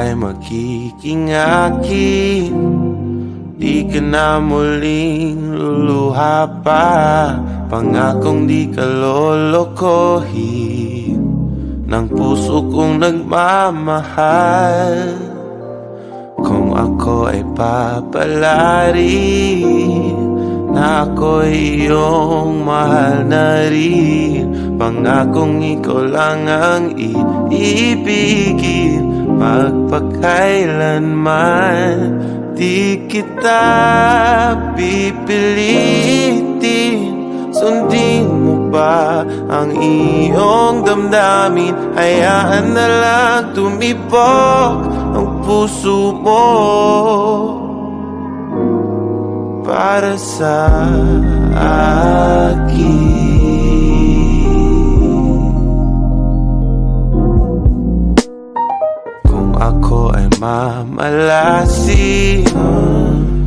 ika'y magiging akin Di ka na muling luluha pa. Pangakong di ka lolokohin Ng puso kong nagmamahal. Kung ako ay papalari Na ako'y iyong mahal na rin Pangakong ikaw lang ang iibigin Magpakailanman Di kita pipilitin. Sundin mo ba ang iyong damdamin? Hayaan na lang tumibok ang puso mo. Para sa akin ako ay mamalasin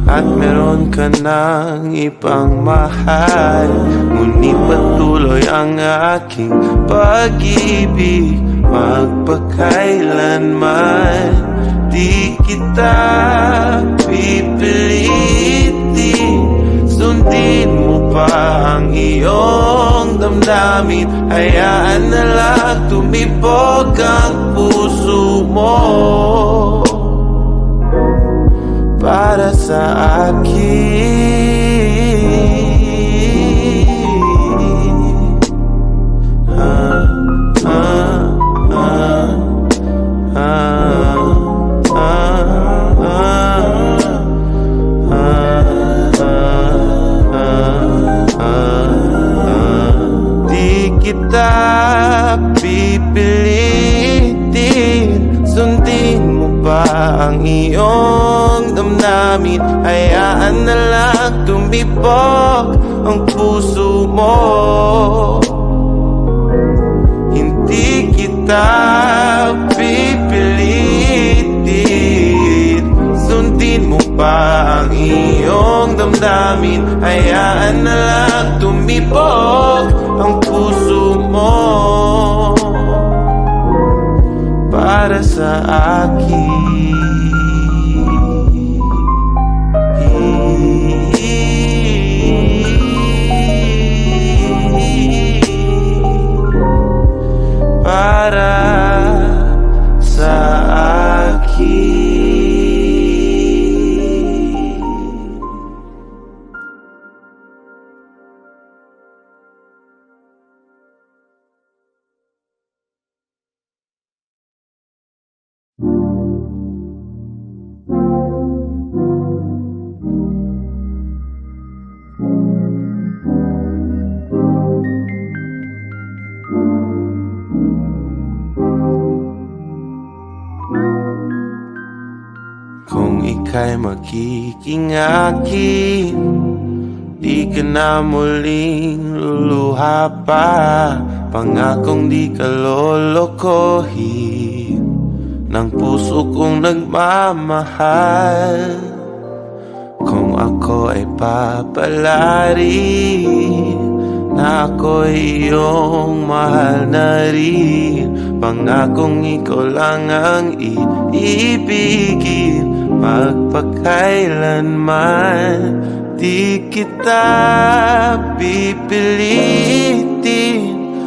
At meron ka ng ibang mahal. Ngunit patuloy ang aking pag-ibig. Magpakailanman Di kita pipilitin. Sundin mo pa ang iyong damdamin Hayaan na lang tumibok ang puso mo. Para sa akin Hayaan na lang tumibok ang puso mo. Para sa akin. Para Ika'y magiging akin Di ka na muling luluha pa Pangakong di ka lolokohin. Ng puso kong nagmamahal Kung ako ay papalari Na ako'y iyong mahal na rin. Pangakong ikaw lang ang iibigin Magpakailanman Di kita pipilitin.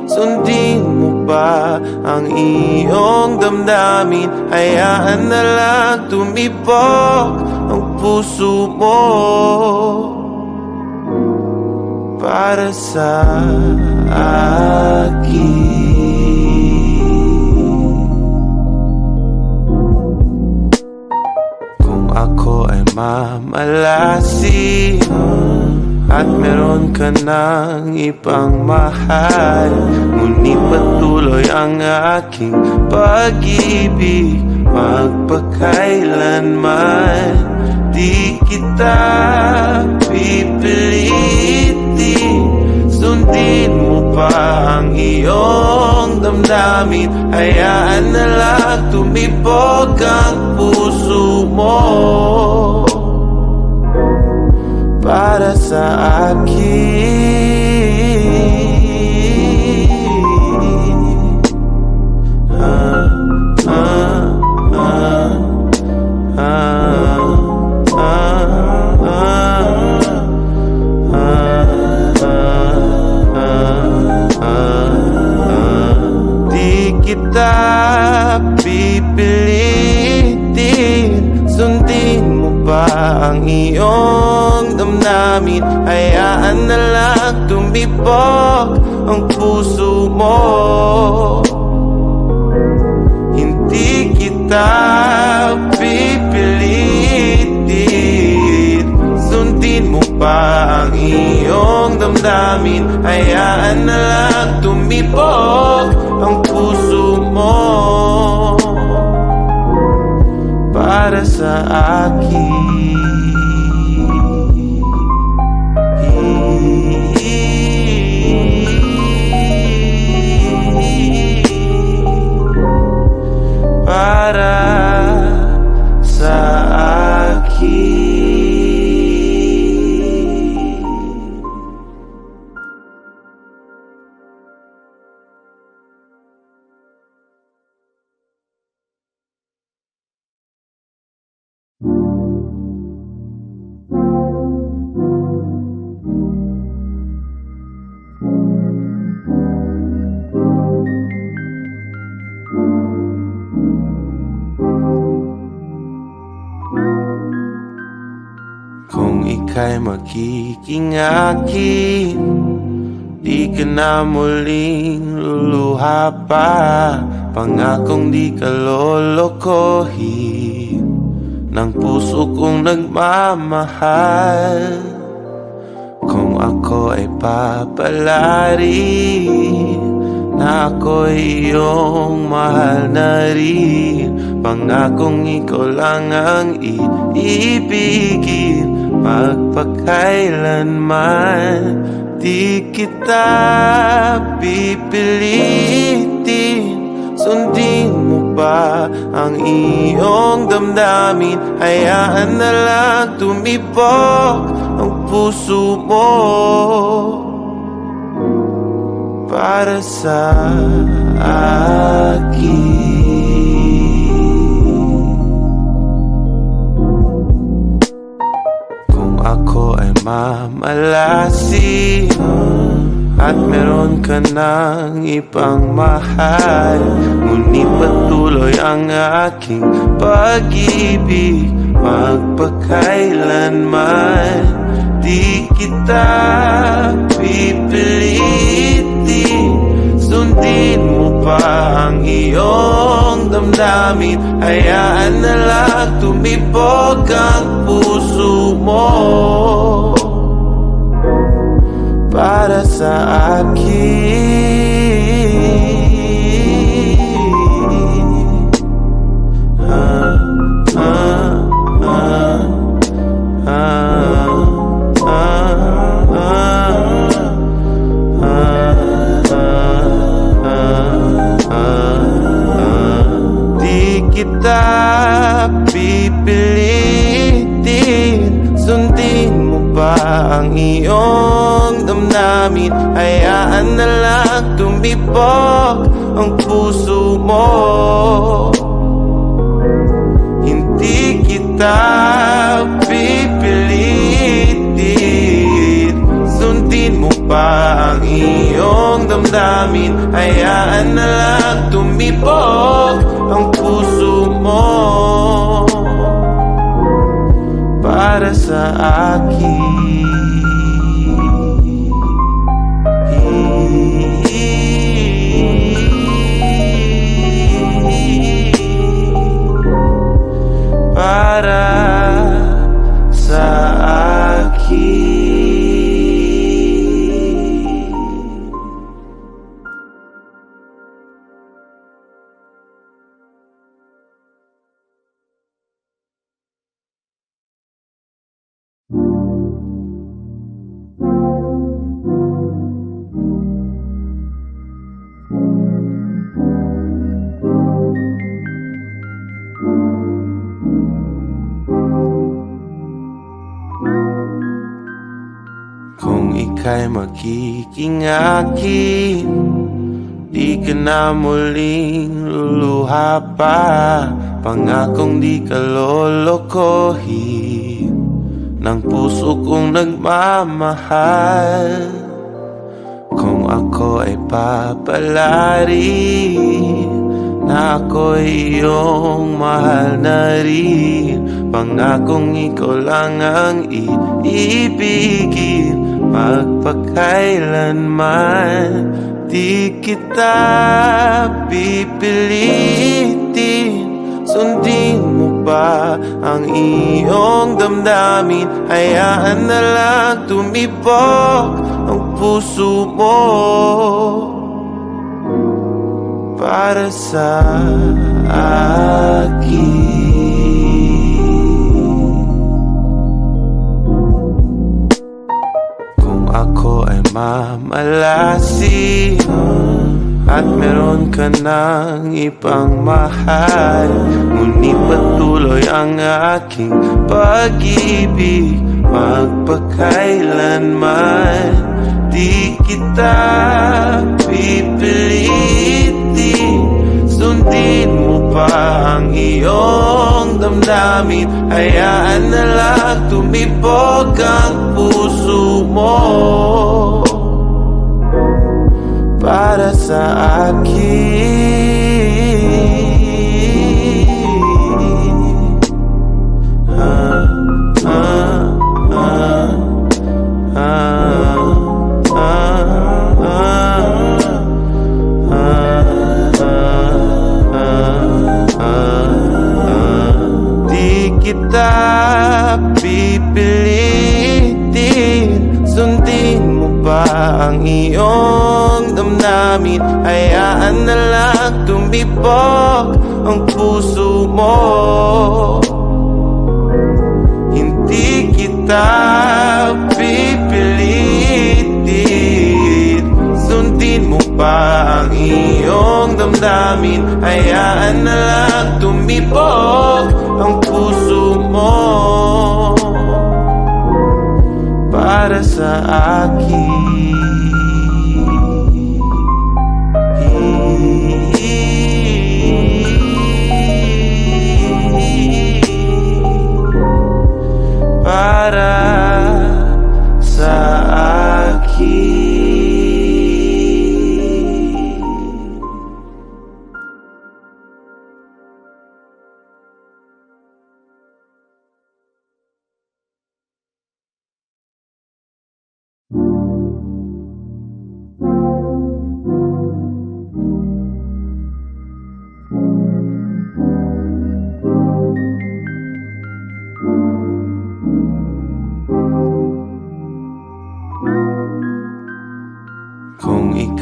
Sundin mo ba ang iyong damdamin? Hayaan na lang tumibok ang puso mo. Para sa akin ako ay mamalasin At meron ka ng ibang mahal. Ngunit patuloy ang aking pag-ibig. Magpakailanman Di kita pipilitin. Sundin mo pa ang iyong damdamin. Hayaan na lang tumibok ang puso mo. Para sa akin na tumibok ang puso mo. Para sa akin. Para magiging akin Di ka na muling luluha pa. Pangakong di ka lolokohin Ng puso kong nagmamahal. Kung ako ay papalari Na ako'y iyong mahal na rin Pangakong ikaw lang ang iibigin Magpakailanman Di kita pipilitin. Sundin mo ba ang iyong damdamin? Hayaan na lang tumibok ang puso mo. Para sa akin ako ay mamalasin At meron ka ng ibang mahal. Ngunit patuloy ang aking pag-ibig. Magpakailanman Di kita pipilitin. Sundin mo pa ang iyong damdamin Hayaan na lang tumibok ang puso mo. Para sa akin tumibok ang puso mo. Para sa akin ika'y magiging akin Di ka na muling luluha pa Pangakong di ka lolokohin. Ng puso kong nagmamahal Kung ako ay papalari Na ako'y iyong mahal na rin. Pangakong ikaw lang ang iibigin Magpakailanman Di kita pipilitin. Sundin mo ba ang iyong damdamin? Hayaan na lang tumibok ang puso mo. Para sa akin ako ay mamalasin At meron ka ng ibang mahal. Ngunit patuloy ang aking pag-ibig. Magpakailanman Di kita pipilitin. Sundin mo pa ang iyong damdamin. Hayaan na lang tumibok ang puso mo. Para sa akin Hayaan na lang tumibok ang puso mo. Para sa akin. Para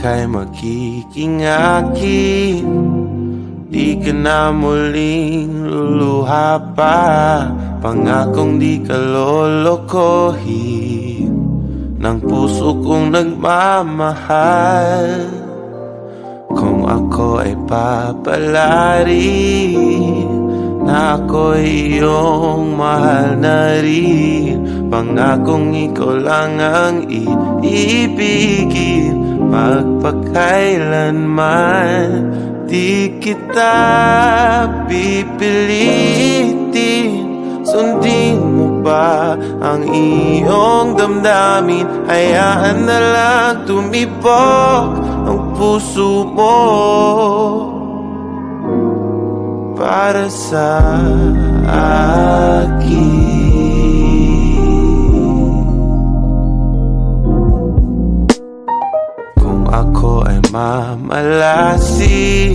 Ika'y magiging akin Di ka na muling luluha pa Pangakong di ka lolokohin. Ng puso kong nagmamahal Kung ako ay papalarin Na ako'y iyong mahal na rin. Pangakong ikaw lang ang iibigin Magpakailanman Di kita pipilitin. Sundin mo ba ang iyong damdamin? Hayaan na lang tumibok ang puso mo. Para sa akin ako ay mamalasin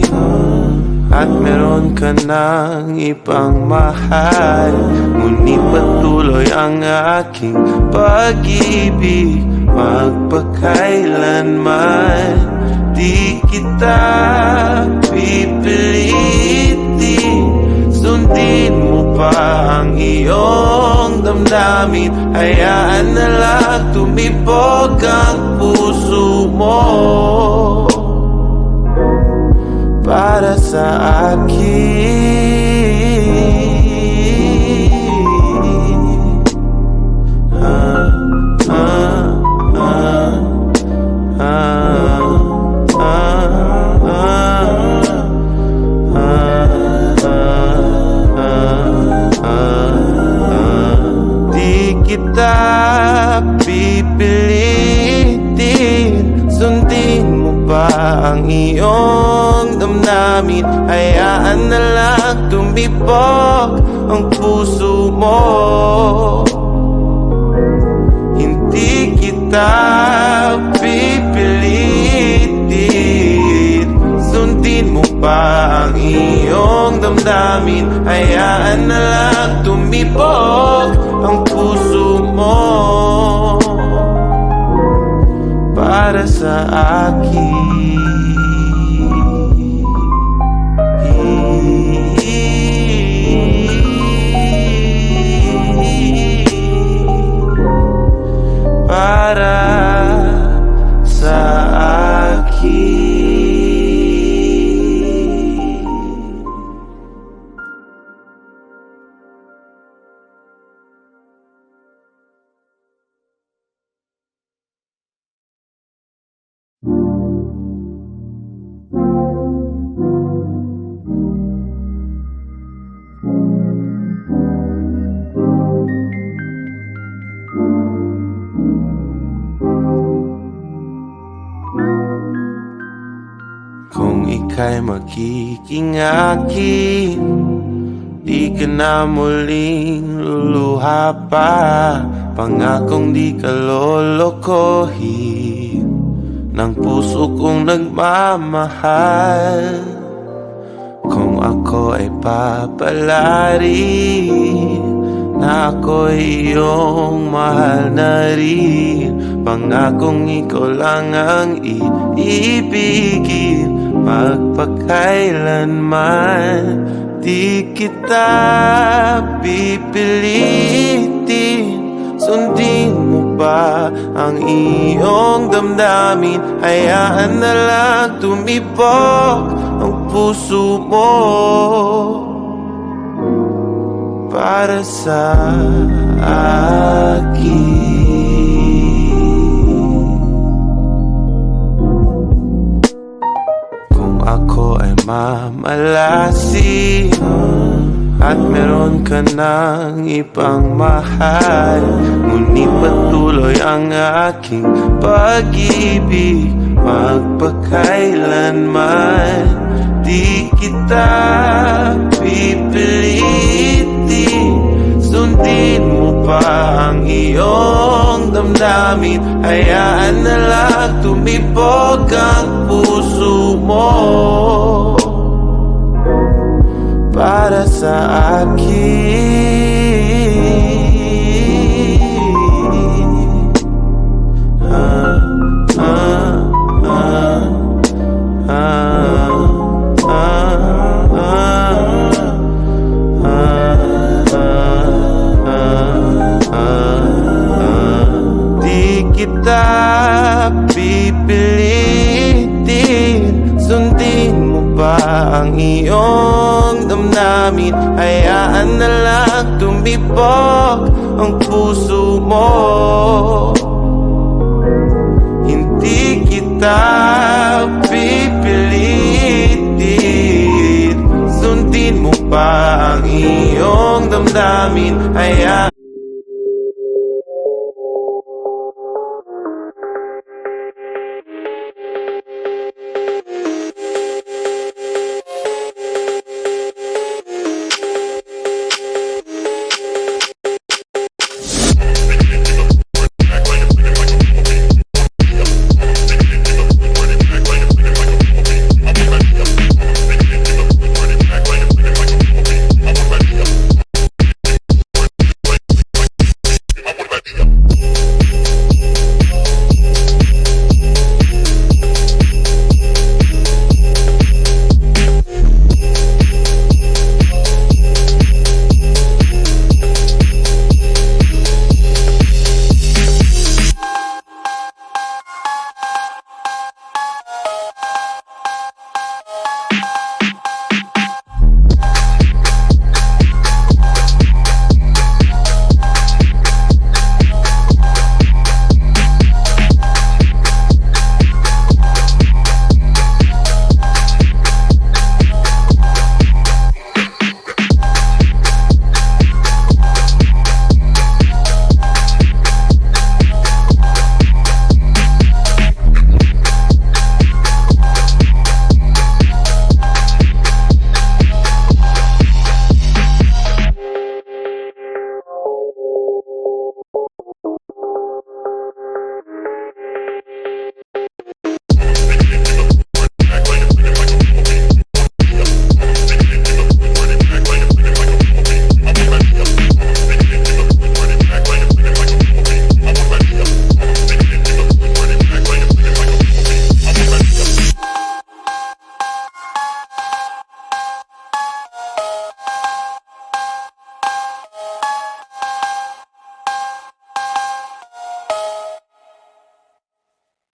At meron ka ng ibang mahal. Ngunit patuloy ang aking pag-ibig Magpakailanman. Di kita pipilitin Sundin mo pa ang iyong damdamin Hayaan na lang tumibok ang puso mo. Para sa akin tumibok ang puso mo Hindi kita pipilitin. Sundin mo pa ang iyong damdamin? Hayaan na lang tumibok ang puso mo. Para sa akin Para Ika'y magiging akin Di ka na muling luluha pa Pangakong di ka lolokohin. Ng puso kong nagmamahal Kung ako ay papalari Na ako'y iyong mahal na rin. Pangakong ikaw lang ang iibigin Magpakailanman Di kita pipilitin. Sundin mo ba ang iyong damdamin? Hayaan na lang tumibok ang puso mo. Para sa akin ako ay mamalasin At meron ka ng ibang mahal. Ngunit patuloy ang aking pag-ibig Magpakailanman Di kita pipilitin. Sundin mo pa ang iyong damdamin. Hayaan na lang tumibok ang puso mo. Para sa akin damdamin. Hayaan